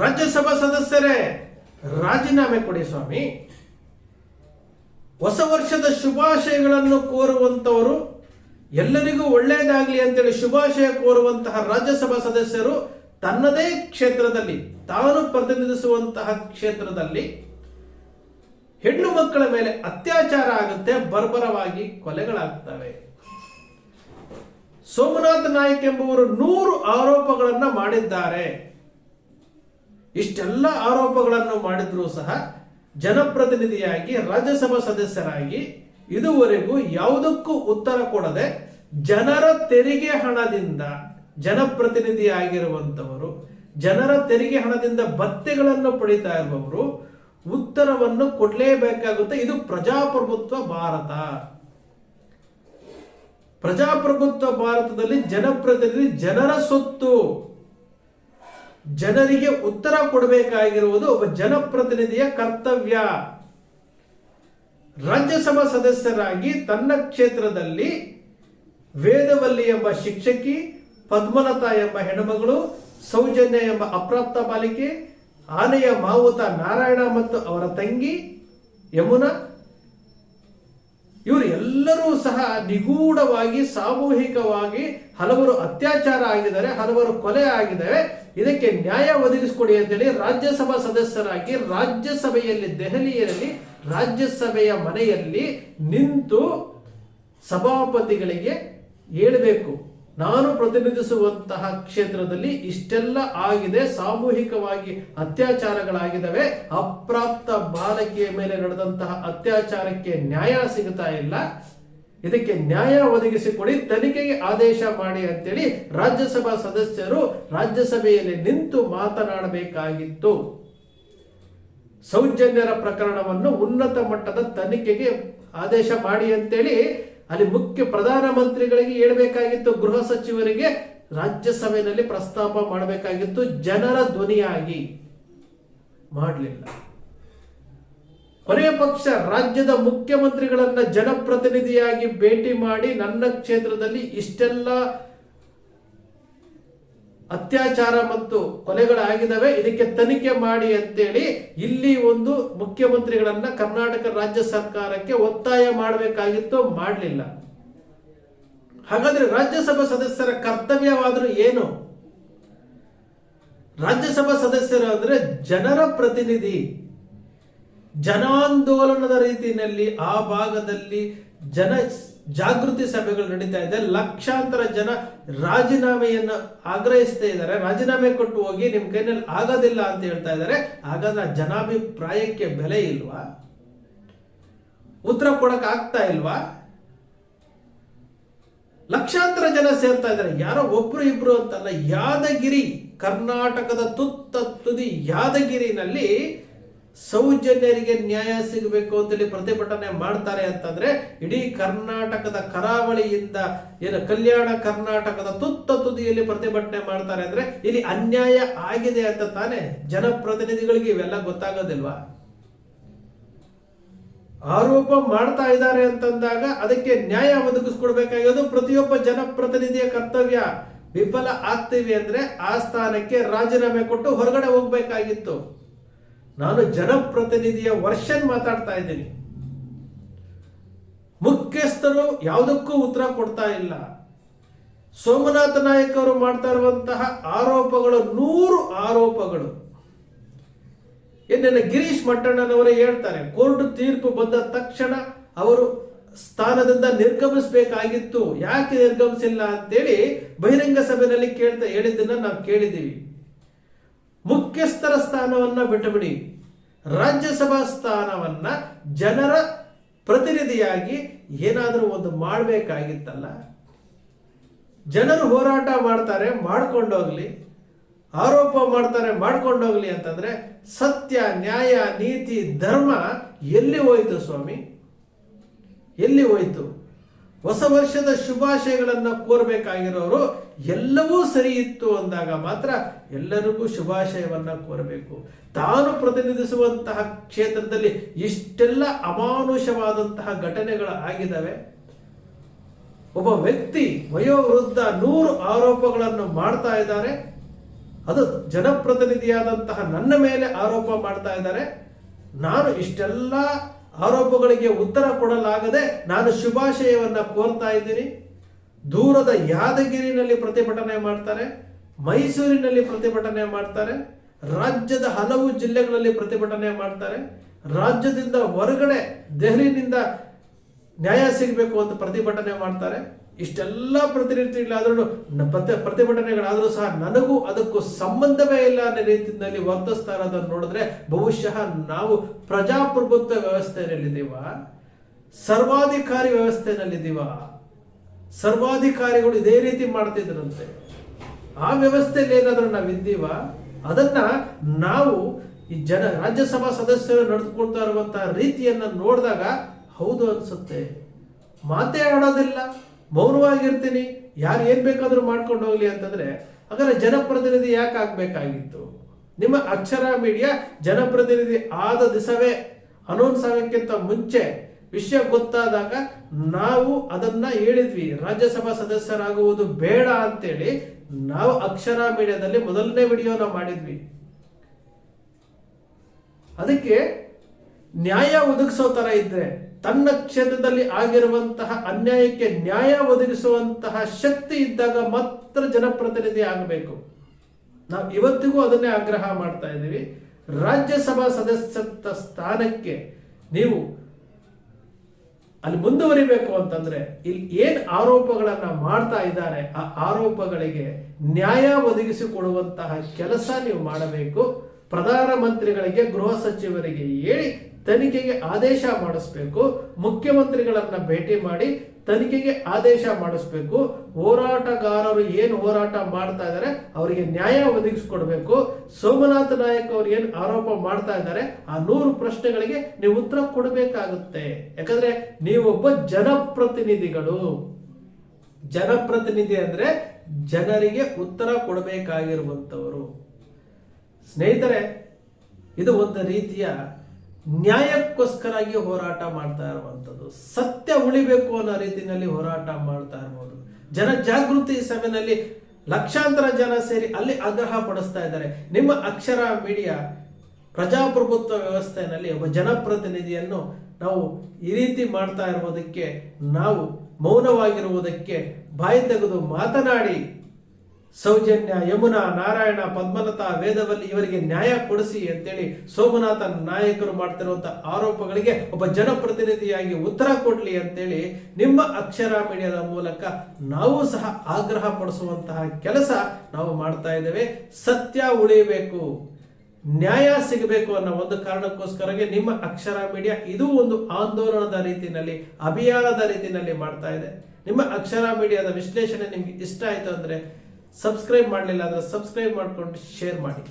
ರಾಜ್ಯಸಭಾ ಸದಸ್ಯರೇ, ರಾಜೀನಾಮೆ ಕೊಡಿ ಸ್ವಾಮಿ. ಹೊಸ ವರ್ಷದ ಶುಭಾಶಯಗಳನ್ನು ಕೋರುವಂತವರು ಎಲ್ಲರಿಗೂ ಒಳ್ಳೆಯದಾಗಲಿ ಅಂತೇಳಿ ಶುಭಾಶಯ ಕೋರುವಂತಹ ರಾಜ್ಯಸಭಾ ಸದಸ್ಯರು ತನ್ನದೇ ಕ್ಷೇತ್ರದಲ್ಲಿ, ತಾನು ಪ್ರತಿನಿಧಿಸುವಂತಹ ಕ್ಷೇತ್ರದಲ್ಲಿ ಹೆಣ್ಣು ಮಕ್ಕಳ ಮೇಲೆ ಅತ್ಯಾಚಾರ ಆಗುತ್ತೆ, ಬರ್ಬರವಾಗಿ ಕೊಲೆಗಳಾಗ್ತವೆ. ಸೋಮನಾಥ್ ನಾಯ್ಕ್ ಎಂಬುವರು ನೂರು ಆರೋಪಗಳನ್ನು ಮಾಡಿದ್ದಾರೆ. ಇಷ್ಟೆಲ್ಲ ಆರೋಪಗಳನ್ನು ಮಾಡಿದ್ರೂ ಸಹ ಜನಪ್ರತಿನಿಧಿಯಾಗಿ, ರಾಜ್ಯಸಭಾ ಸದಸ್ಯರಾಗಿ ಇದುವರೆಗೂ ಯಾವುದಕ್ಕೂ ಉತ್ತರ ಕೊಡದೆ ಜನರ ತೆರಿಗೆ ಹಣದಿಂದ ಜನಪ್ರತಿನಿಧಿಯಾಗಿರುವಂಥವರು, ಜನರ ತೆರಿಗೆ ಹಣದಿಂದ ಭತ್ಯೆಗಳನ್ನು ಪಡಿತಾ ಇರುವವರು ಉತ್ತರವನ್ನು ಕೊಡಲೇಬೇಕಾಗುತ್ತೆ. ಇದು ಪ್ರಜಾಪ್ರಭುತ್ವ ಭಾರತ. ಪ್ರಜಾಪ್ರಭುತ್ವ ಭಾರತದಲ್ಲಿ ಜನಪ್ರತಿನಿಧಿ ಜನರ ಸೊತ್ತು. ಜನರಿಗೆ ಉತ್ತರ ಕೊಡಬೇಕಾಗಿರುವುದು ಒಬ್ಬ ಜನಪ್ರತಿನಿಧಿಯ ಕರ್ತವ್ಯ. ರಾಜ್ಯಸಭಾ ಸದಸ್ಯರಾಗಿ ತನ್ನ ಕ್ಷೇತ್ರದಲ್ಲಿ ವೇದವಲ್ಲಿ ಎಂಬ ಶಿಕ್ಷಕಿ, ಪದ್ಮಲತಾ ಎಂಬ ಹೆಣ್ಣುಮಗಳು, ಸೌಜನ್ಯ ಎಂಬ ಅಪ್ರಾಪ್ತ ಬಾಲಿಕೆ, ಆನೆಯ ಮಾವುತ ನಾರಾಯಣ ಮತ್ತು ಅವರ ತಂಗಿ ಯಮುನಾ ಇವರು ಎಲ್ಲರೂ ಸಹ ನಿಗೂಢವಾಗಿ, ಸಾಮೂಹಿಕವಾಗಿ ಹಲವರು ಅತ್ಯಾಚಾರ ಆಗಿದ್ದಾರೆ, ಹಲವರು ಕೊಲೆ ಆಗಿದ್ದಾರೆ ಇದಕ್ಕೆ ನ್ಯಾಯ ಒದಗಿಸಿಕೊಡಿ ಅಂತೇಳಿ ರಾಜ್ಯಸಭಾ ಸದಸ್ಯರಾಗಿ ರಾಜ್ಯಸಭೆಯಲ್ಲಿ, ದೆಹಲಿಯಲ್ಲಿ, ರಾಜ್ಯಸಭೆಯ ಮನೆಯಲ್ಲಿ ನಿಂತು ಸಭಾಪತಿಗಳಿಗೆ ಹೇಳಬೇಕು. ನಾನು ಪ್ರತಿನಿಧಿಸುವಂತಹ ಕ್ಷೇತ್ರದಲ್ಲಿ ಇಷ್ಟೆಲ್ಲ ಆಗಿದೆ, ಸಾಮೂಹಿಕವಾಗಿ ಅತ್ಯಾಚಾರಗಳಾಗಿದ್ದಾವೆ, ಅಪ್ರಾಪ್ತ ಬಾಲಕಿಯ ಮೇಲೆ ನಡೆದಂತಹ ಅತ್ಯಾಚಾರಕ್ಕೆ ನ್ಯಾಯ ಸಿಗುತ್ತಾ ಇಲ್ಲ, ಇದಕ್ಕೆ ನ್ಯಾಯ ಒದಗಿಸಿಕೊಡಿ, ತನಿಖೆಗೆ ಆದೇಶ ಮಾಡಿ ಅಂತೇಳಿ ರಾಜ್ಯಸಭಾ ಸದಸ್ಯರು ರಾಜ್ಯಸಭೆಯಲ್ಲಿ ನಿಂತು ಮಾತನಾಡಬೇಕಾಗಿತ್ತು. ಸೌಜನ್ಯರ ಪ್ರಕರಣವನ್ನು ಉನ್ನತ ಮಟ್ಟದ ತನಿಖೆಗೆ ಆದೇಶ ಮಾಡಿ ಅಂತೇಳಿ ಅಲ್ಲಿ ಮುಖ್ಯ ಪ್ರಧಾನಮಂತ್ರಿಗಳಿಗೆ ಹೇಳಬೇಕಾಗಿತ್ತು ಗೃಹ ಸಚಿವರಿಗೆ ರಾಜ್ಯಸಭೆಯಲ್ಲಿ ಪ್ರಸ್ತಾಪ ಮಾಡಬೇಕಾಗಿತ್ತು, ಜನರ ಧ್ವನಿಯಾಗಿ. ಮಾಡಲಿಲ್ಲ. ಕೊನೆಯ ಪಕ್ಷ ರಾಜ್ಯದ ಮುಖ್ಯಮಂತ್ರಿಗಳನ್ನ ಜನಪ್ರತಿನಿಧಿಯಾಗಿ ಭೇಟಿ ಮಾಡಿ ನನ್ನ ಕ್ಷೇತ್ರದಲ್ಲಿ ಇಷ್ಟೆಲ್ಲ ಅತ್ಯಾಚಾರ ಮತ್ತು ಕೊಲೆಗಳಾಗಿದ್ದಾವೆ, ಇದಕ್ಕೆ ತನಿಖೆ ಮಾಡಿ ಅಂತೇಳಿ ಇಲ್ಲಿ ಒಂದು ಮುಖ್ಯಮಂತ್ರಿಗಳನ್ನ ಕರ್ನಾಟಕ ರಾಜ್ಯ ಸರ್ಕಾರಕ್ಕೆ ಒತ್ತಾಯ ಮಾಡಬೇಕಾಗಿತ್ತು ಮಾಡಲಿಲ್ಲ. ಹಾಗಾದ್ರೆ ರಾಜ್ಯಸಭಾ ಸದಸ್ಯರ ಕರ್ತವ್ಯವಾದರೂ ಏನು? ರಾಜ್ಯಸಭಾ ಸದಸ್ಯರು ಅಂದ್ರೆ ಜನರ ಪ್ರತಿನಿಧಿ. ಜನಾಂದೋಲನದ ರೀತಿಯಲ್ಲಿ ಆ ಭಾಗದಲ್ಲಿ ಜನ ಜಾಗೃತಿ ಸಭೆಗಳು ನಡೀತಾ ಇದೆ. ಲಕ್ಷಾಂತರ ಜನ ರಾಜೀನಾಮೆಯನ್ನು ಆಗ್ರಹಿಸ್ತಾ ಇದ್ದಾರೆ. ರಾಜೀನಾಮೆ ಕೊಟ್ಟು ಹೋಗಿ ನಿಮ್ ಕೈನಲ್ಲಿ ಆಗೋದಿಲ್ಲ ಅಂತ ಹೇಳ್ತಾ ಇದ್ದಾರೆ. ಹಾಗಾದ್ರೆ ಜನಾಭಿಪ್ರಾಯಕ್ಕೆ ಬೆಲೆ ಇಲ್ವಾ? ಉತ್ತರ ಕೊಡಕ್ ಆಗ್ತಾ ಇಲ್ವಾ? ಲಕ್ಷಾಂತರ ಜನ ಸೇರ್ತಾ ಇದ್ದಾರೆ. ಯಾರೋ ಒಬ್ರು ಇಬ್ರು ಅಂತಲ್ಲ, ಯಾದಗಿರಿ, ಕರ್ನಾಟಕದ ತುತ್ತ ತುದಿ ಯಾದಗಿರಿನಲ್ಲಿ ಸೌಜನ್ಯರಿಗೆ ನ್ಯಾಯ ಸಿಗಬೇಕು ಅಂತೇಳಿ ಪ್ರತಿಭಟನೆ ಮಾಡ್ತಾರೆ ಅಂತಂದ್ರೆ ಇಡೀ ಕರ್ನಾಟಕದ ಕರಾವಳಿಯಿಂದ ಏನು ಕಲ್ಯಾಣ ಕರ್ನಾಟಕದ ತುತ್ತ ತುದಿಯಲ್ಲಿ ಪ್ರತಿಭಟನೆ ಮಾಡ್ತಾರೆ ಅಂದ್ರೆ ಇಲ್ಲಿ ಅನ್ಯಾಯ ಆಗಿದೆ ಅಂತ ತಾನೆ ಜನಪ್ರತಿನಿಧಿಗಳಿಗೆ ಇವೆಲ್ಲ ಗೊತ್ತಾಗೋದಿಲ್ವಾ? ಆರೋಪ ಮಾಡ್ತಾ ಇದ್ದಾರೆ ಅಂತಂದಾಗ ಅದಕ್ಕೆ ನ್ಯಾಯ ಒದಗಿಸ್ಕೊಡ್ಬೇಕಾಗಿರೋದು ಪ್ರತಿಯೊಬ್ಬ ಜನಪ್ರತಿನಿಧಿಯ ಕರ್ತವ್ಯ. ವಿಫಲ ಆಗ್ತೀವಿ ಅಂದ್ರೆ ಆ ಸ್ಥಾನಕ್ಕೆ ರಾಜೀನಾಮೆ ಕೊಟ್ಟು ಹೊರಗಡೆ ಹೋಗ್ಬೇಕಾಗಿತ್ತು. ನಾನು ಜನಪ್ರತಿನಿಧಿಯ ವರ್ಷನ್ ಮಾತಾಡ್ತಾ ಇದ್ದೀನಿ. ಮುಖ್ಯಸ್ಥರು ಯಾವುದಕ್ಕೂ ಉತ್ತರ ಕೊಡ್ತಾ ಇಲ್ಲ. ಸೋಮನಾಥ ನಾಯಕ್ ಅವರು ಮಾಡ್ತಾ ಇರುವಂತಹ ಆರೋಪಗಳು, ನೂರು ಆರೋಪಗಳು. ಏನೇನು ಗಿರೀಶ್ ಮಟ್ಟಣ್ಣನವರೇ ಹೇಳ್ತಾರೆ, ಕೋರ್ಟ್ ತೀರ್ಪು ಬಂದ ತಕ್ಷಣ ಅವರು ಸ್ಥಾನದಿಂದ ನಿರ್ಗಮಿಸಬೇಕಾಗಿತ್ತು. ಯಾಕೆ ನಿರ್ಗಮಿಸಿಲ್ಲ ಅಂತೇಳಿ ಬಹಿರಂಗ ಸಭೆಯಲ್ಲಿ ಕೇಳ್ತಾ ಹೇಳಿದ್ದನ್ನ ನಾವು ಕೇಳಿದ್ದೀವಿ. ಮುಖ್ಯಸ್ಥರ ಸ್ಥಾನವನ್ನ ಬಿಟ್ಟುಬಿಡಿ. ರಾಜ್ಯಸಭಾ ಸ್ಥಾನವನ್ನ ಜನರ ಪ್ರತಿನಿಧಿಯಾಗಿ ಏನಾದರೂ ಒಂದು ಮಾಡಬೇಕಾಗಿತ್ತಲ್ಲ, ಜನರು ಹೋರಾಟ ಮಾಡ್ತಾರೆ, ಮಾಡ್ಕೊಂಡೋಗ್ಲಿ, ಆರೋಪ ಮಾಡ್ತಾರೆ, ಮಾಡ್ಕೊಂಡೋಗ್ಲಿ ಅಂತಂದ್ರೆ ಸತ್ಯ, ನ್ಯಾಯ, ನೀತಿ, ಧರ್ಮ ಎಲ್ಲಿ ಹೋಯ್ತು ಸ್ವಾಮಿ? ಎಲ್ಲಿ ಹೋಯ್ತು? ಹೊಸ ವರ್ಷದ ಶುಭಾಶಯಗಳನ್ನು ಕೋರಬೇಕಾಗಿರೋರು ಎಲ್ಲವೂ ಸರಿ ಇತ್ತು ಅಂದಾಗ ಮಾತ್ರ ಎಲ್ಲರಿಗೂ ಶುಭಾಶಯವನ್ನ ಕೋರಬೇಕು. ತಾನು ಪ್ರತಿನಿಧಿಸುವಂತಹ ಕ್ಷೇತ್ರದಲ್ಲಿ ಇಷ್ಟೆಲ್ಲ ಅಮಾನುಷವಾದಂತಹ ಘಟನೆಗಳು ಆಗಿದ್ದಾವೆ. ಒಬ್ಬ ವ್ಯಕ್ತಿ ವಯೋವೃದ್ಧ ನೂರು ಆರೋಪಗಳನ್ನು ಮಾಡ್ತಾ ಇದ್ದಾರೆ. ಅದು ಜನಪ್ರತಿನಿಧಿಯಾದಂತಹ ನನ್ನ ಮೇಲೆ ಆರೋಪ ಮಾಡ್ತಾ ಇದ್ದಾರೆ. ನಾನು ಇಷ್ಟೆಲ್ಲ ಆರೋಪಗಳಿಗೆ ಉತ್ತರ ಕೊಡಲಾಗದೆ ನಾನು ಶುಭಾಶಯವನ್ನ ಕೋರ್ತಾ ಇದ್ದೀನಿ. ದೂರದ ಯಾದಗಿರಿನಲ್ಲಿ ಪ್ರತಿಭಟನೆ ಮಾಡ್ತಾರೆ, ಮೈಸೂರಿನಲ್ಲಿ ಪ್ರತಿಭಟನೆ ಮಾಡ್ತಾರೆ, ರಾಜ್ಯದ ಹಲವು ಜಿಲ್ಲೆಗಳಲ್ಲಿ ಪ್ರತಿಭಟನೆ ಮಾಡ್ತಾರೆ, ರಾಜ್ಯದಿಂದ ಹೊರಗಡೆ ದೆಹಲಿನಿಂದ ನ್ಯಾಯ ಸಿಗಬೇಕು ಅಂತ ಪ್ರತಿಭಟನೆ ಮಾಡ್ತಾರೆ. ಇಷ್ಟೆಲ್ಲ ಪ್ರತಿನಿಧಿಗಳಾದರೂ ಪ್ರತಿ ಪ್ರತಿಭಟನೆಗಳಾದರೂ ಸಹ ನನಗೂ ಅದಕ್ಕೂ ಸಂಬಂಧವೇ ಇಲ್ಲ ಅನ್ನೋ ರೀತಿಯಲ್ಲಿ ವರ್ತಿಸ್ತಾ ಇರೋದನ್ನು ನೋಡಿದ್ರೆ ಬಹುಶಃ ನಾವು ಪ್ರಜಾಪ್ರಭುತ್ವ ವ್ಯವಸ್ಥೆಯಲ್ಲಿದ್ದೀವ ಸರ್ವಾಧಿಕಾರಿ ವ್ಯವಸ್ಥೆಯಲ್ಲಿದ್ದೀವ ಸರ್ವಾಧಿಕಾರಿಗಳು ಇದೇ ರೀತಿ ಮಾಡ್ತಿದ್ರಂತೆ. ಆ ವ್ಯವಸ್ಥೆಯಲ್ಲಿ ಏನಾದರೂ ನಾವು ಇದ್ದೀವ? ಅದನ್ನ ನಾವು ಈ ಜನ ರಾಜ್ಯಸಭಾ ಸದಸ್ಯರು ನಡೆದುಕೊಳ್ತಾ ಇರುವಂತಹ ರೀತಿಯನ್ನ ನೋಡಿದಾಗ ಹೌದು ಅನ್ಸುತ್ತೆ. ಮಾತೇ ಆಡೋದಿಲ್ಲ. ಮೌನವಾಗಿರ್ತೀನಿ, ಯಾರು ಏನ್ ಬೇಕಾದ್ರೂ ಮಾಡ್ಕೊಂಡು ಹೋಗ್ಲಿ ಅಂತಂದ್ರೆ, ಹಾಗಾದ್ರೆ ಜನಪ್ರತಿನಿಧಿ ಯಾಕೆ ಆಗ್ಬೇಕಾಗಿತ್ತು? ನಿಮ್ಮ ಅಕ್ಷರ ಮೀಡಿಯಾ ಜನಪ್ರತಿನಿಧಿ ಆದ ದಿಸವೇ ಅನೌನ್ಸ್ ಆಗಕ್ಕಿಂತ ಮುಂಚೆ ವಿಷಯ ಗೊತ್ತಾದಾಗ ನಾವು ಅದನ್ನ ಹೇಳಿದ್ವಿ. ರಾಜ್ಯಸಭಾ ಸದಸ್ಯರಾಗುವುದು ಬೇಡ ಅಂತೇಳಿ ನಾವು ಅಕ್ಷರ ಮೀಡಿಯಾದಲ್ಲಿ ಮೊದಲನೇ ವಿಡಿಯೋನ ಮಾಡಿದ್ವಿ. ಅದಕ್ಕೆ ನ್ಯಾಯ ಒದಗಿಸೋ ತರ ಇದ್ರೆ ತನ್ನ ಕ್ಷೇತ್ರದಲ್ಲಿ ಆಗಿರುವಂತಹ ಅನ್ಯಾಯಕ್ಕೆ ನ್ಯಾಯ ಒದಗಿಸುವಂತಹ ಶಕ್ತಿ ಇದ್ದಾಗ ಮಾತ್ರ ಜನಪ್ರತಿನಿಧಿ ಆಗಬೇಕು. ನಾವು ಇವತ್ತಿಗೂ ಅದನ್ನೇ ಆಗ್ರಹ ಮಾಡ್ತಾ ಇದ್ದೀವಿ. ರಾಜ್ಯಸಭಾ ಸದಸ್ಯತ್ವ ಸ್ಥಾನಕ್ಕೆ ನೀವು ಅಲ್ಲಿ ಮುಂದುವರಿಬೇಕು ಅಂತಂದ್ರೆ ಇಲ್ಲಿ ಏನ್ ಆರೋಪಗಳನ್ನ ಮಾಡ್ತಾ ಇದ್ದಾರೆ, ಆ ಆರೋಪಗಳಿಗೆ ನ್ಯಾಯ ಒದಗಿಸಿಕೊಡುವಂತಹ ಕೆಲಸ ನೀವು ಮಾಡಬೇಕು. ಪ್ರಧಾನಮಂತ್ರಿಗಳಿಗೆ ಗೃಹ ಸಚಿವರಿಗೆ ಹೇಳಿ ತನಿಖೆಗೆ ಆದೇಶ ಮಾಡಿಸ್ಬೇಕು, ಮುಖ್ಯಮಂತ್ರಿಗಳನ್ನ ಭೇಟಿ ಮಾಡಿ ತನಿಖೆಗೆ ಆದೇಶ ಮಾಡಿಸ್ಬೇಕು, ಹೋರಾಟಗಾರರು ಏನು ಹೋರಾಟ ಮಾಡ್ತಾ ಇದ್ದಾರೆ ಅವರಿಗೆ ನ್ಯಾಯ ಒದಗಿಸ್ಕೊಡ್ಬೇಕು, ಸೋಮನಾಥ ನಾಯಕ್ ಅವರು ಏನು ಆರೋಪ ಮಾಡ್ತಾ ಇದ್ದಾರೆ ಆ ನೂರು ಪ್ರಶ್ನೆಗಳಿಗೆ ನೀವು ಉತ್ತರ ಕೊಡಬೇಕಾಗುತ್ತೆ. ಯಾಕಂದ್ರೆ ನೀವೊಬ್ಬ ಜನಪ್ರತಿನಿಧಿಗಳು. ಜನಪ್ರತಿನಿಧಿ ಅಂದ್ರೆ ಜನರಿಗೆ ಉತ್ತರ ಕೊಡಬೇಕಾಗಿರುವಂತವರು ಸ್ನೇಹಿತರೆ, ಇದು ಒಂದು ರೀತಿಯ ನ್ಯಾಯಕ್ಕೋಸ್ಕರಾಗಿ ಹೋರಾಟ ಮಾಡ್ತಾ ಇರುವಂಥದ್ದು. ಸತ್ಯ ಉಳಿಬೇಕು ಅನ್ನೋ ರೀತಿಯಲ್ಲಿ ಹೋರಾಟ ಮಾಡ್ತಾ ಜನ ಜಾಗೃತಿ ಸಭೆಯಲ್ಲಿ ಲಕ್ಷಾಂತರ ಜನ ಸೇರಿ ಅಲ್ಲಿ ಆಗ್ರಹ ಪಡಿಸ್ತಾ ಇದ್ದಾರೆ. ನಿಮ್ಮ ಅಕ್ಷರ ಮೀಡಿಯಾ, ಪ್ರಜಾಪ್ರಭುತ್ವ ವ್ಯವಸ್ಥೆಯಲ್ಲಿ ಒಬ್ಬ ಜನಪ್ರತಿನಿಧಿಯನ್ನು ನಾವು ಈ ರೀತಿ ಮಾಡ್ತಾ ಇರುವುದಕ್ಕೆ, ನಾವು ಮೌನವಾಗಿರುವುದಕ್ಕೆ ಬಾಯಿ ತೆಗೆದು ಮಾತನಾಡಿ. ಸೌಜನ್ಯ, ಯಮುನಾ, ನಾರಾಯಣ, ಪದ್ಮಲತಾ, ವೇದವಲ್ಲಿ ಇವರಿಗೆ ನ್ಯಾಯ ಕೊಡಿಸಿ ಅಂತೇಳಿ ಸೋಮನಾಥ ನಾಯಕರು ಮಾಡ್ತಿರುವಂತ ಆರೋಪಗಳಿಗೆ ಒಬ್ಬ ಜನಪ್ರತಿನಿಧಿಯಾಗಿ ಉತ್ತರ ಕೊಡ್ಲಿ ಅಂತೇಳಿ ನಿಮ್ಮ ಅಕ್ಷರ ಮೀಡಿಯಾದ ಮೂಲಕ ನಾವು ಸಹ ಆಗ್ರಹ ಪಡಿಸುವಂತಹ ಕೆಲಸ ನಾವು ಮಾಡ್ತಾ ಇದ್ದೇವೆ. ಸತ್ಯ ಉಳಿಯಬೇಕು, ನ್ಯಾಯ ಸಿಗಬೇಕು ಅನ್ನೋ ಒಂದು ಕಾರಣಕ್ಕೋಸ್ಕರಗೆ ನಿಮ್ಮ ಅಕ್ಷರ ಮೀಡಿಯಾ ಇದು ಒಂದು ಆಂದೋಲನದ ರೀತಿಯಲ್ಲಿ, ಅಭಿಯಾನದ ರೀತಿಯಲ್ಲಿ ಮಾಡ್ತಾ ಇದೆ. ನಿಮ್ಮ ಅಕ್ಷರ ಮೀಡಿಯಾದ ವಿಶ್ಲೇಷಣೆ ನಿಮ್ಗೆ ಇಷ್ಟ ಆಯ್ತು ಅಂದ್ರೆ ಸಬ್ಸ್ಕ್ರೈಬ್ ಮಾಡಲಿಲ್ಲ ಅಂದ್ರೆ ಸಬ್ಸ್ಕ್ರೈಬ್ ಮಾಡಿಕೊಂಡು ಶೇರ್ ಮಾಡಿ.